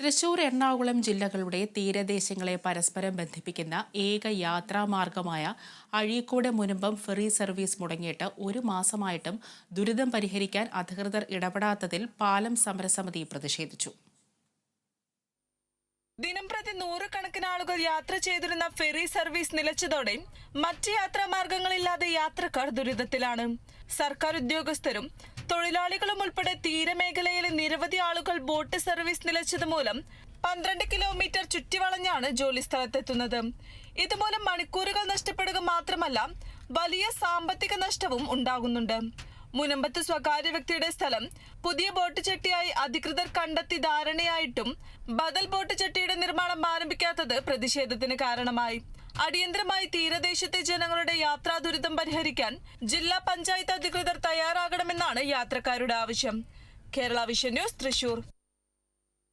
തൃശൂർ എറണാകുളം ജില്ലകളുടെ തീരദേശങ്ങളെ പരസ്പരം ബന്ധിപ്പിക്കുന്ന ഏക യാത്രാമാർഗമായ അഴീക്കോട് മുനമ്പം ഫെറി സർവീസ് മുടങ്ങിയിട്ട് ഒരു മാസമായിട്ടും ദുരിതം പരിഹരിക്കാൻ അധികൃതർ ഇടപെടാത്തതിൽ പാലം സമരസമിതി പ്രതിഷേധിച്ചു. ദിനംപ്രതി നൂറുകണക്കിന് ആളുകൾ യാത്ര ചെയ്തിരുന്ന ഫെറി സർവീസ് നിലച്ചതോടെ മറ്റ് യാത്രാമാർഗങ്ങളില്ലാതെ യാത്രക്കാർ ദുരിതത്തിലാണ്. സർക്കാർ ഉദ്യോഗസ്ഥരും തൊഴിലാളികളും ഉൾപ്പെടെ തീരമേഖലയിലെ നിരവധി ആളുകൾ ബോട്ട് സർവീസ് നിലച്ചത് മൂലം പന്ത്രണ്ട് കിലോമീറ്റർ ചുറ്റിവളഞ്ഞാണ് ജോലി സ്ഥലത്തെത്തുന്നത്. ഇതുമൂലം മണിക്കൂറുകൾ നഷ്ടപ്പെടുക മാത്രമല്ല വലിയ സാമ്പത്തിക നഷ്ടവും ഉണ്ടാകുന്നുണ്ട്. മുനമ്പത്ത് സ്വകാര്യ വ്യക്തിയുടെ സ്ഥലം പുതിയ ബോട്ട് ചട്ടിയായി അധികൃതർ കണ്ടെത്തി ധാരണയായിട്ടും ബദൽ ബോട്ട് ചട്ടിയുടെ നിർമ്മാണം ആരംഭിക്കാത്തത് പ്രതിഷേധത്തിന് കാരണമായി. അടിയന്തരമായി തീരദേശത്തെ ജനങ്ങളുടെ യാത്രാ ദുരിതം പരിഹരിക്കാൻ ജില്ലാ പഞ്ചായത്ത് അധികൃതർ തയ്യാറാകണമെന്നാണ് യാത്രക്കാരുടെ ആവശ്യം. Kerala vision news Thrissur.